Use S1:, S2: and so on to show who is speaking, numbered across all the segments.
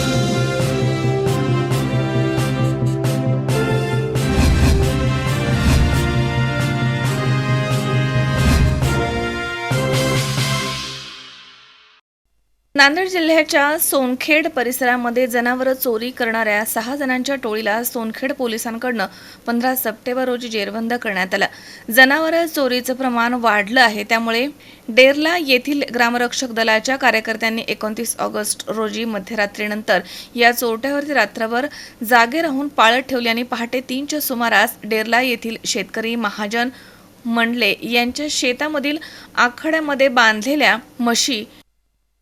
S1: Thank you. Nanded जिल्ह्याच्या सोनखेड परिसरामध्ये जनावरं चोरी करणाऱ्या सहा जणांच्या टोळीला सोनखेड पोलिसांकडनं पंधरा सप्टेंबर रोजी जेरबंद करण्यात आला. जनावरं चोरीचं प्रमाण वाढलं आहे. त्यामुळे डेरला येथील ग्रामरक्षक दलाच्या कार्यकर्त्यांनी एकोणतीस ऑगस्ट रोजी मध्यरात्रीनंतर या चोरट्यावरती रात्रभर जागे राहून पाळत ठेवली आणि पहाटे तीनच्या सुमारास डेरला येथील शेतकरी महाजन मंडले यांच्या शेतामधील आखाड्यामध्ये बांधलेल्या म्हशी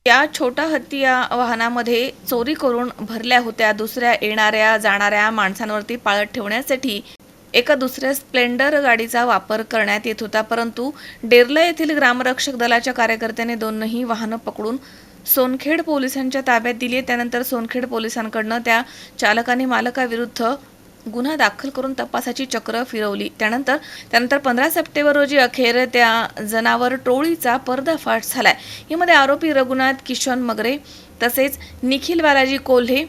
S1: त्या छोट्या हत्ती या वाहनामध्ये चोरी करून भरल्या होत्या. दुसऱ्या येणाऱ्या जाणाऱ्या माणसांवरती पाळत ठेवण्यासाठी एका दुसऱ्या स्प्लेंडर गाडीचा वापर करण्यात येत होता. परंतु डेरला येथील ग्रामरक्षक दलाच्या कार्यकर्त्यांनी दोनही वाहनं पकडून सोनखेड पोलिसांच्या ताब्यात दिली त्यानंतर सोनखेड पोलिसांकडनं त्या चालकाने मालकाविरुद्ध गुन्हा दाखल करून तपासाची चक्र फिरवली. त्यानंतर त्यानंतर पंधरा सप्टेंबर रोजी अखेर त्या जनावर टोळीचा पर्दाफाश झालाय. यामध्ये आरोपी रघुनाथ किशन मगरे तसेच निखिल बालाजी कोल्हे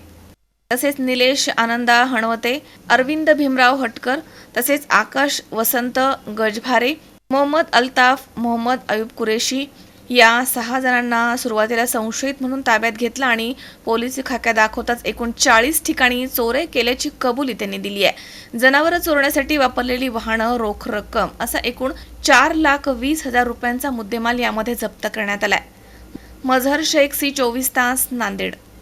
S1: तसेच निलेश आनंदा हणवते अरविंद भीमराव हटकर तसेच आकाश वसंत गजभारे मोहम्मद अल्ताफ मोहम्मद अयूब कुरेशी या सहा जणांना सुरुवातीला संशयित म्हणून ताब्यात घेतलं आणि पोलीस खाक्या दाखवताच एकूण चाळीस ठिकाणी चोरे केल्याची कबुली त्यांनी दिली आहे. जनावरं चोरण्यासाठी वापरलेली वाहनं रोख रक्कम असा एकूण चार लाख वीस हजार रुपयांचा मुद्देमाल यामध्ये जप्त करण्यात आलाय. मझहर शेख सी चोवीस तास नांदेड.